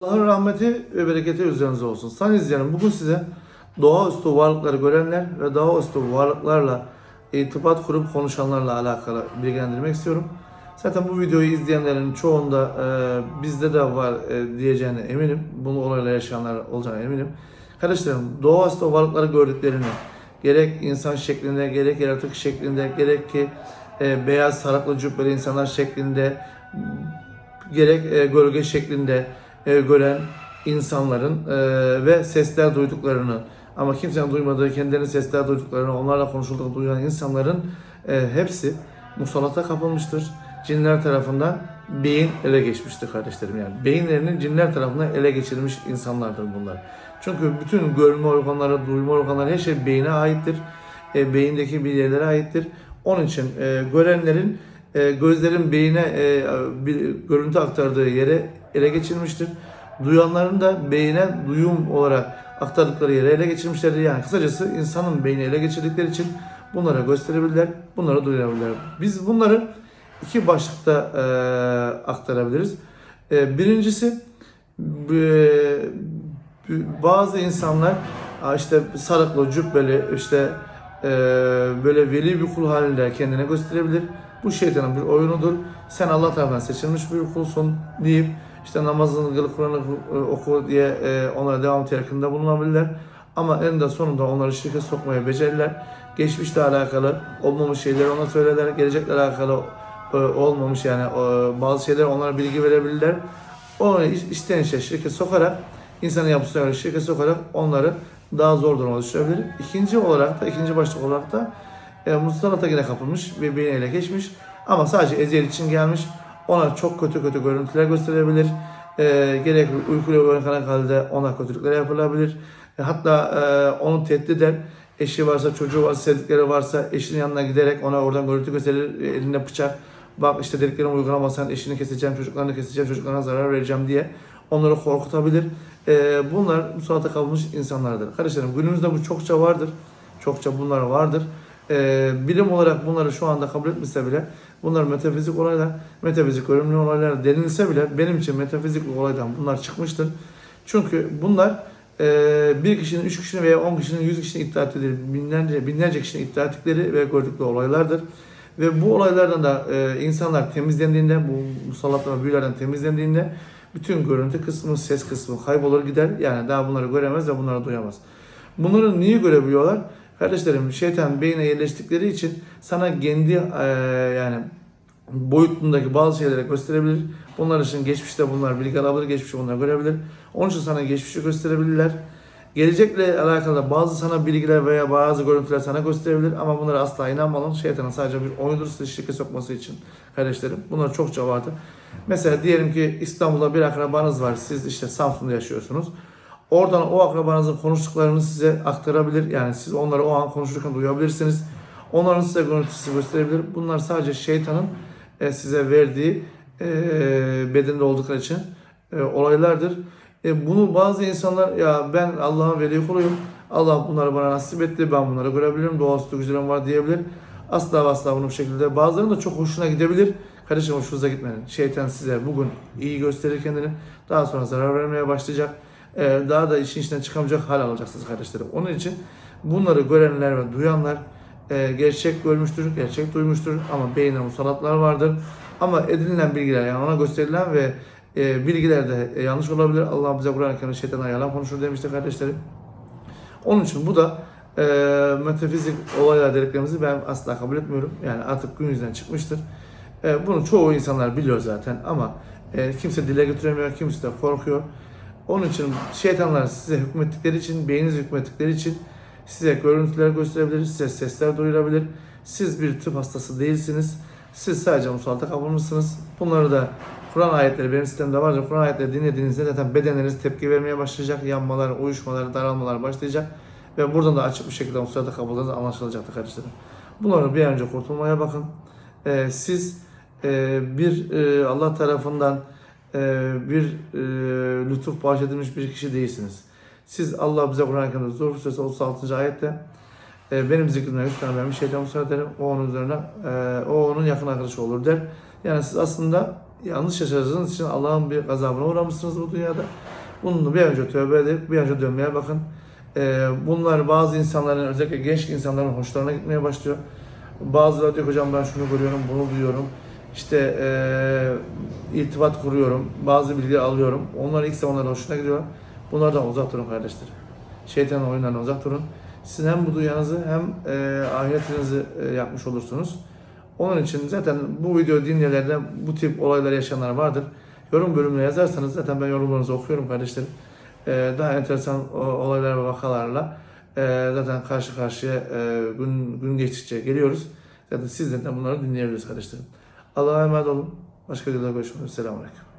Allah'ın rahmeti ve bereketi üzerinize olsun. Sayın izleyenim bugün size doğaüstü varlıkları görenler ve doğaüstü varlıklarla irtibat kurup konuşanlarla alakalı bilgilendirmek istiyorum. Zaten bu videoyu izleyenlerin çoğunda e, bizde de var e, diyeceğine eminim. Bunu olayla yaşayanlar olacağına eminim. Kardeşlerim doğaüstü varlıkları gördüklerini gerek insan şeklinde gerek yaratık şeklinde gerek ki e, beyaz sarıklı cübbeli insanlar şeklinde gerek e, gölge şeklinde e, gören insanların e, ve sesler duyduklarını ama kimsenin duymadığı kendilerinin sesler duyduklarını onlarla konuşulduğunu duyan insanların e, hepsi musallata kapılmıştır. Cinler tarafından beyin ele geçmiştir kardeşlerim yani. Beyinlerinin cinler tarafından ele geçirilmiş insanlardır bunlar. Çünkü bütün görme organları, duyma organları her şey beyine aittir. E, beyindeki bilgilere aittir. Onun için e, görenlerin e, gözlerin beyine e, bir görüntü aktardığı yere ele geçirmiştir. Duyanların da beyine duyum olarak aktardıkları yere ele geçirmişlerdir. Yani kısacası insanın beyni ele geçirdikleri için bunlara gösterebilirler, bunları duyurabilirler. Biz bunları iki başlıkta e, aktarabiliriz. E, birincisi e, bazı insanlar "Aa, işte sarıklı, cübbeli, işte e, böyle veli bir kul halinde kendine gösterebilir. Bu şeytanın bir oyunudur. Sen Allah tarafından seçilmiş bir kulsun deyip işte namazını kıl, Kur'an'ı e, oku diye e, onlara devam telkinde bulunabilirler. Ama en de sonunda onları şirke sokmaya becerirler. Geçmişle alakalı olmamış şeyleri ona söylerler. Gelecekle alakalı e, olmamış yani bazı şeyler onlara bilgi verebilirler. Onu işten işe şirke sokarak insanın yapısına göre şirke sokarak onları daha zor duruma düşürebilir. İkinci olarak da ikinci başlık olarak da e, Mustafa yine kapılmış ve beyni ele geçmiş ama sadece eziyet için gelmiş. Ona çok kötü kötü görüntüler gösterebilir. E, gerek uykuyla uyanık halde ona kötülükler yapılabilir. E, hatta e, onu tehdit eder. Eşi varsa, çocuğu varsa, sevdikleri varsa eşinin yanına giderek ona oradan görüntü gösterir. e, Elinde bıçak. Bak işte dediklerimi uygulamazsan eşini keseceğim, çocuklarını keseceğim, çocuklarına zarar vereceğim diye onları korkutabilir. E, bunlar musalata kalmış insanlardır. Kardeşlerim günümüzde bu çokça vardır. Çokça bunlar vardır. E, bilim olarak bunları şu anda kabul etmese bile bunlar metafizik olaylar, metafizik ölümlü olaylar denilse bile benim için metafizik olaydan bunlar çıkmıştır. Çünkü bunlar e, bir kişinin, üç kişinin veya on kişinin, yüz kişinin iddia ettikleri, binlerce, binlerce kişinin iddia ettikleri ve gördükleri olaylardır. Ve bu olaylardan da e, insanlar temizlendiğinde, bu musallatlar büyülerden temizlendiğinde bütün görüntü kısmı, ses kısmı kaybolur gider. Yani daha bunları göremez ve bunları duyamaz. Bunları niye görebiliyorlar? Kardeşlerim şeytan beyine yerleştikleri için sana kendi e, yani boyutundaki bazı şeyleri gösterebilir. Bunlar için geçmişte bunlar bilgi alabilir, geçmişte bunları görebilir. Onun için sana geçmişi gösterebilirler. Gelecekle alakalı bazı sana bilgiler veya bazı görüntüler sana gösterebilir ama bunlara asla inanmalın. Şeytanın sadece bir oyundur sizi şirke sokması için kardeşlerim. Bunlar çokça vardır. Mesela diyelim ki İstanbul'da bir akrabanız var. Siz işte Samsun'da yaşıyorsunuz. Oradan o akrabanızın konuştuklarını size aktarabilir. Yani siz onları o an konuşurken duyabilirsiniz. Onların size görüntüsü gösterebilir. Bunlar sadece şeytanın e, size verdiği e, bedende oldukları için e, olaylardır. Bunu bazı insanlar ya ben Allah'ın veli kuluyum. Allah bunları bana nasip etti. Ben bunları görebilirim. Doğaüstü güçlerim var diyebilir. Asla asla bunu bu şekilde. Bazılarının da çok hoşuna gidebilir. Kardeşim hoşunuza gitmeyin. Şeytan size bugün iyi gösterir kendini. Daha sonra zarar vermeye başlayacak. E, daha da işin içinden çıkamayacak hal alacaksınız kardeşlerim. Onun için bunları görenler ve duyanlar e, gerçek görmüştür, gerçek duymuştur ama beyinde musallatlar vardır. Ama edinilen bilgiler yani ona gösterilen ve e, bilgiler de e, yanlış olabilir. Allah bize Kur'an-ı Kerim'de şeytana yalan konuşur demişti kardeşlerim. Onun için bu da e, metafizik olaylar dediklerimizi ben asla kabul etmiyorum. Yani artık gün yüzünden çıkmıştır. E, bunu çoğu insanlar biliyor zaten ama e, kimse dile getiremiyor, kimse de korkuyor. Onun için şeytanlar size hükmettikleri için, beyniniz hükmettikleri için size görüntüler gösterebilir, size sesler duyurabilir. Siz bir tıp hastası değilsiniz. Siz sadece musallata kapılmışsınız. Bunları da Kur'an ayetleri benim sistemde vardır. Kur'an ayetleri dinlediğinizde zaten bedenleriniz tepki vermeye başlayacak. Yanmalar, uyuşmalar, daralmalar başlayacak. Ve buradan da açık bir şekilde musallata kapıldığınız anlaşılacaktır kardeşlerim. Bunları bir an önce kurtulmaya bakın. Ee, siz e, bir e, Allah tarafından bir e, lütuf bahşedilmiş bir kişi değilsiniz. Siz Allah bize Kur'an-ı Kerim'de Zuhruf Suresi 36. ayette e, benim zikrimden üç vermiş şeytan musallat ederim. O onun üzerine e, o onun yakın arkadaşı olur der. Yani siz aslında yanlış yaşadığınız için Allah'ın bir gazabına uğramışsınız bu dünyada. Bunu bir önce tövbe edip bir önce dönmeye bakın. Bunlar bazı insanların özellikle genç insanların hoşlarına gitmeye başlıyor. Bazıları diyor hocam ben şunu görüyorum, bunu duyuyorum. İşte ee, irtibat kuruyorum, bazı bilgi alıyorum. Onlar ilk zamanlarda hoşuna gidiyor. Bunlardan uzak durun kardeşler. Şeytanın oyunlarından uzak durun. Siz hem bu dünyanızı hem ee, ahiretinizi ee, yapmış olursunuz. Onun için zaten bu video dinleyenlerde bu tip olaylar yaşayanlar vardır. Yorum bölümüne yazarsanız zaten ben yorumlarınızı okuyorum kardeşlerim. Ee, daha enteresan olaylar ve vakalarla e, zaten karşı karşıya e, gün, gün geçtikçe geliyoruz. Zaten sizden de bunları dinleyebiliriz kardeşlerim. Allah'a emanet olun. Başka videoda görüşmek üzere. Selamun Aleyküm.